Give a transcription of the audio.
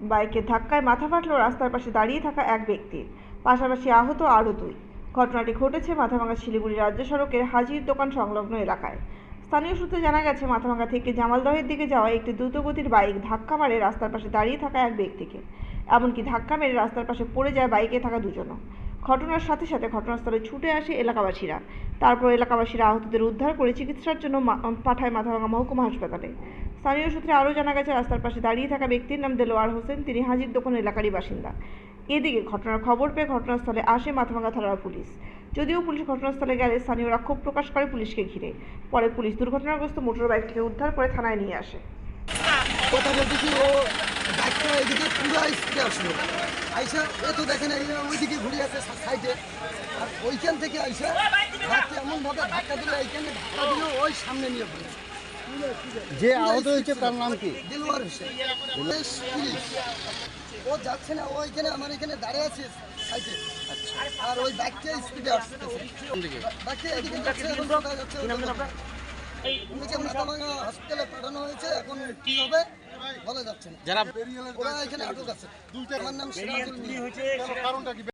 বাইকের ধাক্কায় মাথা ফাটল রাস্তার পাশে দাঁড়িয়ে থাকা এক ব্যক্তির, পাশাপাশি আহত আরও দুই। ঘটনাটি ঘটেছে মাথাভাঙা শিলিগুড়ি রাজ্য সড়কের হাজির দোকান সংলগ্ন এলাকায়। স্থানীয় সূত্রে জানা গেছে মাথাভাঙা থেকে জামালদহের দিকে যাওয়া একটি দ্রুতগতির বাইক ধাক্কা মারে রাস্তার পাশে দাঁড়িয়ে থাকা এক ব্যক্তিকে। এমনকি ধাক্কা মেরে রাস্তার পাশে পড়ে যায় বাইকে থাকা দুজনও। ঘটনার সাথে সাথে ঘটনাস্থলে ছুটে আসে এলাকাবাসীরা। তারপর এলাকাবাসীরা আহতদের উদ্ধার করে চিকিৎসার জন্য পাঠায় মাথাভাঙা মহকুমা হাসপাতালে। স্থানীয় সূত্রে আরও জানা গেছে, রাস্তার পাশে দাঁড়িয়ে থাকা ব্যক্তির নাম দেলোয়ার হোসেন, তিনি হাজির দোকান এলাকারই বাসিন্দা। এদিকে ঘটনার খবর পেয়ে ঘটনাস্থলে আসে মাথাভাঙা থানার পুলিশ। যদিও পুলিশ ঘটনাস্থলে গেলে স্থানীয়রা ক্ষোভ প্রকাশ করে পুলিশকে ঘিরে। পরে পুলিশ দুর্ঘটনাগ্রস্ত মোটর বাইকটিকে উদ্ধার করে থানায় নিয়ে আসে। কথা বলতেছি, ও বাইকটা এদিকে পুরো আসলো। আইসা এ তো দেখেন ওইদিকে ঘুরে আছে সাইডে। আর ওইখান থেকে আইসা বাইকটা এমনভাবে ধাক্কা দিল এইখানে ধাক্কা দিল ওই সামনে নিয়ে পড়ে যে আহত হয়েছে তার নাম কি? দিলওয়ার হোসেন। ও যাচ্ছে না ও এখানে আমার এখানে দাঁড়িয়ে আছে সাইডে। আর ওই বাইকটা স্পিডে আসতেছে বাইকটা এদিকে যাচ্ছে এখন যাচ্ছে হসপিটালে পাঠানো হয়েছে এখন কি হবে? বলা যাচ্ছে না। যারা এখানে আটক আছে। আমার নাম সিরাজুল মিয়া।